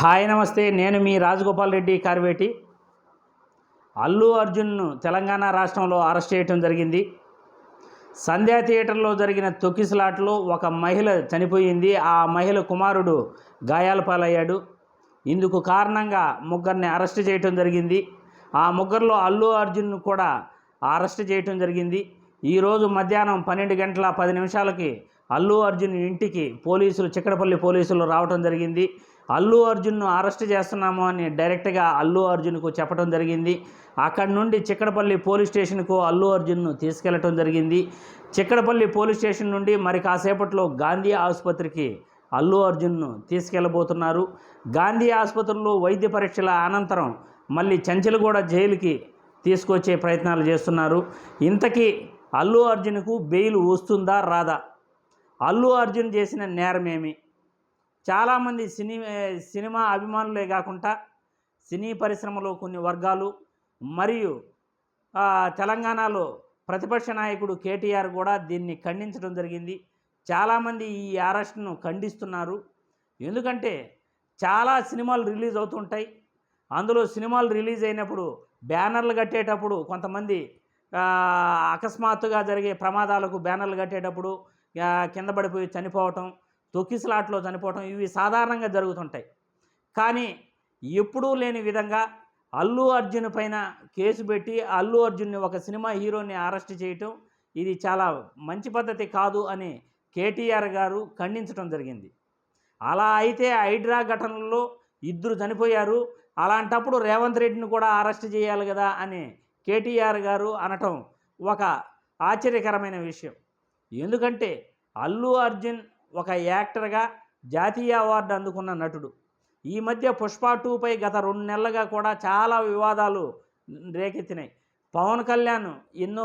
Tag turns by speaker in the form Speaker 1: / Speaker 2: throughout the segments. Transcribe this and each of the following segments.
Speaker 1: Hi నమస్తే నేను మీ రాజగోపాల్ రెడ్డి కార్వేటి. అల్లు అర్జున్ను తెలంగాణ రాష్ట్రంలో అరెస్ట్ చేయడం జరిగింది. సంధ్యా థియేటర్లో జరిగిన తొక్కిసలాట్లో ఒక మహిళ చనిపోయింది. ఆ మహిళ కుమారుడు గాయాల పాలయ్యాడు. ఇందుకు కారణంగా ముగ్గురిని అరెస్ట్ చేయటం జరిగింది. ఆ ముగ్గురులో అల్లు అర్జున్ను కూడా అరెస్ట్ చేయటం జరిగింది. ఈరోజు మధ్యాహ్నం పన్నెండు గంటల పది నిమిషాలకి అల్లు అర్జున్ ఇంటికి పోలీసులు చిక్కడపల్లి పోలీసులు రావటం జరిగింది. అల్లు అర్జున్ను అరెస్ట్ చేస్తున్నాము అని డైరెక్ట్గా అల్లు అర్జున్కు చెప్పడం జరిగింది. అక్కడి నుండి చిక్కడపల్లి పోలీస్ స్టేషన్కు అల్లు అర్జున్ను తీసుకెళ్ళటం జరిగింది. చిక్కడపల్లి పోలీస్ స్టేషన్ నుండి మరి కాసేపట్లో గాంధీ ఆసుపత్రికి అల్లు అర్జున్ను తీసుకెళ్ళబోతున్నారు గాంధీ ఆసుపత్రిలో వైద్య పరీక్షల అనంతరం మళ్ళీ చంచలగూడ జైలుకి తీసుకొచ్చే ప్రయత్నాలు చేస్తున్నారు. ఇంతకీ అల్లు అర్జున్కు బెయిల్ వస్తుందా రాదా? అల్లు అర్జున్ చేసిన నేరమేమి చాలామంది సినీ సినిమా అభిమానులే కాకుండా సినీ పరిశ్రమలో కొన్ని వర్గాలు మరియు తెలంగాణలో ప్రతిపక్ష నాయకుడు కేటీఆర్ కూడా దీన్ని ఖండించడం జరిగింది. చాలామంది ఈ అరెస్ట్ను ఖండిస్తున్నారు. ఎందుకంటే చాలా సినిమాలు రిలీజ్ అవుతుంటాయి. అందులో సినిమాలు రిలీజ్ అయినప్పుడు బ్యానర్లు కట్టేటప్పుడు కొంతమంది అకస్మాత్తుగా జరిగే ప్రమాదాలకు బ్యానర్లు కట్టేటప్పుడు కింద పడిపోయి చనిపోవటం తొక్కిసలాట్లో చనిపోవటం ఇవి సాధారణంగా జరుగుతుంటాయి. కానీ ఎప్పుడూ లేని విధంగా అల్లు అర్జున్ పైన కేసు పెట్టి అల్లు అర్జున్ని ఒక సినిమా హీరోని అరెస్ట్ చేయటం ఇది చాలా మంచి పద్ధతి కాదు అని కేటీఆర్ గారు ఖండించడం జరిగింది. అలా అయితే హైడ్రా ఘటనలో ఇద్దరు చనిపోయారు. అలాంటప్పుడు రేవంత్ రెడ్డిని కూడా అరెస్ట్ చేయాలి కదా అని కేటీఆర్ గారు అనటం ఒక ఆశ్చర్యకరమైన విషయం. ఎందుకంటే అల్లు అర్జున్ ఒక యాక్టర్గా జాతీయ అవార్డు అందుకున్న నటుడు. ఈ మధ్య పుష్ప టూపై గత రెండు నెలలుగా కూడా చాలా వివాదాలు రేకెత్తినాయి. పవన్ కళ్యాణ్ ఎన్నో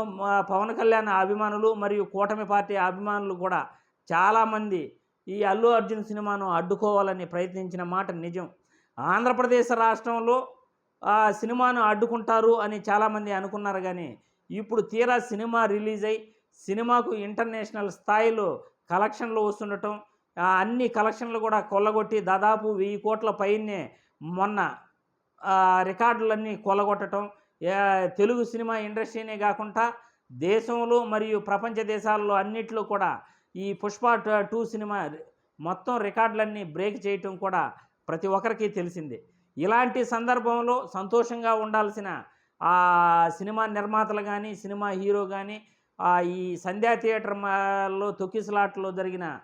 Speaker 1: పవన్ కళ్యాణ్ అభిమానులు మరియు కూటమి పార్టీ అభిమానులు కూడా చాలామంది ఈ అల్లు అర్జున్ సినిమాను అడ్డుకోవాలని ప్రయత్నించిన మాట నిజం. ఆంధ్రప్రదేశ్ రాష్ట్రంలో ఆ సినిమాను అడ్డుకుంటారు అని చాలామంది అనుకున్నారు కానీ ఇప్పుడు తీరా సినిమా రిలీజ్ అయి సినిమాకు ఇంటర్నేషనల్ స్థాయిలో కలెక్షన్లు వస్తుండటం అన్ని కలెక్షన్లు కూడా కొల్లగొట్టి దాదాపు వెయ్యి కోట్ల పైనే మొన్న రికార్డులన్నీ కొల్లగొట్టడం తెలుగు సినిమా ఇండస్ట్రీనే కాకుండా దేశంలో మరియు ప్రపంచ దేశాల్లో అన్నిట్లో కూడా ఈ పుష్ప టూ సినిమా మొత్తం రికార్డులన్నీ బ్రేక్ చేయటం కూడా ప్రతి ఒక్కరికి తెలిసిందే. ఇలాంటి సందర్భంలో సంతోషంగా ఉండాల్సిన ఆ సినిమా నిర్మాతలు కానీ సినిమా హీరో కానీ ఈ సంధ్యా థియేటర్ మా- లో తొక్కిసలాట్లో జరిగిన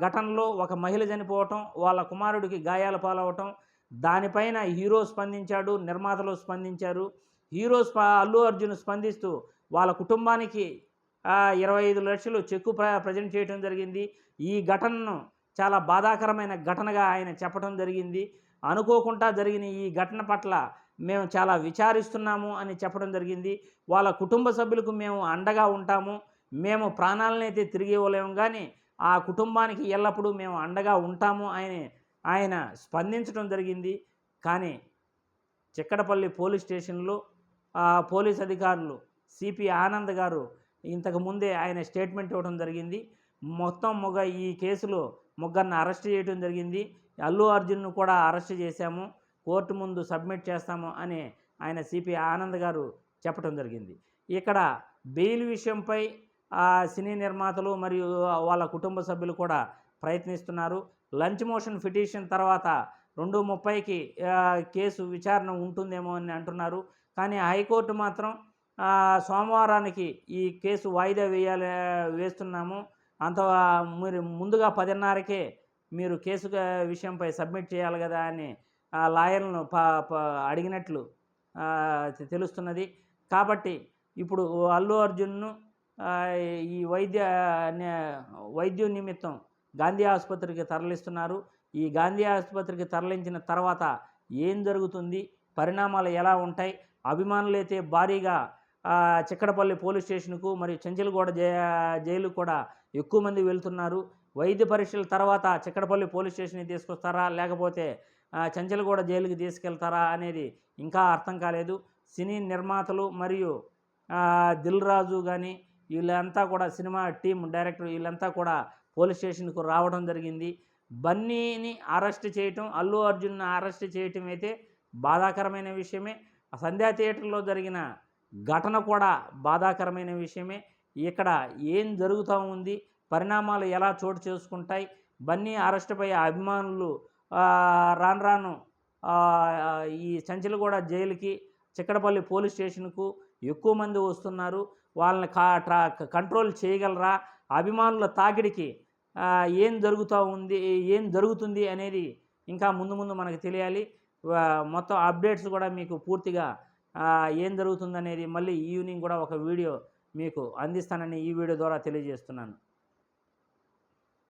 Speaker 1: ఘటనలో ఒక మహిళ చనిపోవటం వాళ్ళ కుమారుడికి గాయాల పాలవటం దానిపైన హీరో స్పందించాడు నిర్మాతలు స్పందించారు. హీరో స్ప అల్లు అర్జున్ స్పందిస్తూ వాళ్ళ కుటుంబానికి ఇరవై ఐదు లక్షలు చెక్కు ప్ర ప్రజెంట్ చేయడం జరిగింది. ఈ ఘటనను చాలా బాధాకరమైన ఘటనగా ఆయన చెప్పడం జరిగింది. అనుకోకుండా జరిగిన ఈ ఘటన పట్ల మేము చాలా విచారిస్తున్నాము అని చెప్పడం జరిగింది. వాళ్ళ కుటుంబ సభ్యులకు మేము అండగా ఉంటాము. మేము ప్రాణాలనైతే తిరిగి ఇవ్వలేము కానీ ఆ కుటుంబానికి ఎల్లప్పుడూ మేము అండగా ఉంటాము ఆయన ఆయన స్పందించడం జరిగింది. కానీ చిక్కడపల్లి పోలీస్ స్టేషన్లో పోలీస్ అధికారులు సిపి ఆనంద్ గారు ఇంతకు ముందే ఆయన స్టేట్మెంట్ ఇవ్వడం జరిగింది. మొత్తం మొగ ఈ కేసులో ముగ్గురిని అరెస్ట్ చేయడం జరిగింది. అల్లు అర్జున్ను కూడా అరెస్ట్ చేశాము. కోర్టు ముందు సబ్మిట్ చేస్తాము అని ఆయన సిపి ఆనంద్ గారు చెప్పడం జరిగింది. ఇక్కడ బెయిల్ విషయంపై సినీ నిర్మాతలు మరియు వాళ్ళ కుటుంబ సభ్యులు కూడా ప్రయత్నిస్తున్నారు. లంచ్ మోషన్ పిటిషన్ తర్వాత రెండు ముప్పైకి కేసు విచారణ ఉంటుందేమో అని అంటున్నారు. కానీ హైకోర్టు మాత్రం సోమవారానికి ఈ కేసు వాయిదా వేయాలి వేస్తున్నాము. అంత మీరు ముందుగా పదిన్నరకే మీరు కేసు విషయంపై సబ్మిట్ చేయాలి కదా అని లాయర్లను ప ప అడిగినట్లు తెలుస్తున్నది. కాబట్టి ఇప్పుడు అల్లు అర్జున్ను ఈ వైద్య నే- వైద్యం నిమిత్తం గాంధీ ఆసుపత్రికి తరలిస్తున్నారు. ఈ గాంధీ ఆసుపత్రికి తరలించిన తర్వాత ఏం జరుగుతుంది? పరిణామాలు ఎలా ఉంటాయి? అభిమానులైతే భారీగా చిక్కడపల్లి పోలీస్ స్టేషన్కు మరియు చెంచలగూడ జై జైలు కూడా ఎక్కువ మంది వెళ్తున్నారు. వైద్య పరీక్షల తర్వాత చిక్కడపల్లి పోలీస్ స్టేషన్కి తీసుకొస్తారా? లేకపోతే చంచలగూడ జైలుకి తీసుకెళ్తారా అనేది ఇంకా అర్థం కాలేదు. సినీ నిర్మాతలు మరియు దిల్ రాజు కానీ వీళ్ళంతా కూడా సినిమా టీం డైరెక్టర్ వీళ్ళంతా కూడా పోలీస్ స్టేషన్కు రావడం జరిగింది. బన్నీని అరెస్ట్ చేయటం అల్లు అర్జున్ని అరెస్ట్ చేయటం అయితే బాధాకరమైన విషయమే. సంధ్యా థియేటర్లో జరిగిన ఘటన కూడా బాధాకరమైన విషయమే. ఇక్కడ ఏం జరుగుతూ ఉంది పరిణామాలు ఎలా చోటు చేసుకుంటాయి బన్నీ అరెస్టుపై అభిమానులు రాను రాను ఈ చంచలగూడ జైలుకి చిక్కడపల్లి పోలీస్ స్టేషన్కు ఎక్కువ మంది వస్తున్నారు. వాళ్ళని కా ట్రా కంట్రోల్ చేయగలరా? అభిమానుల తాకిడికి ఏం జరుగుతూ ఉంది ఏం జరుగుతుంది అనేది ఇంకా ముందు ముందు మనకు తెలియాలి. మొత్తం అప్డేట్స్ కూడా మీకు పూర్తిగా ఏం జరుగుతుందనేది మళ్ళీ ఈవినింగ్ కూడా ఒక వీడియో మీకు అందిస్తానని ఈ వీడియో ద్వారా తెలియజేస్తున్నాను.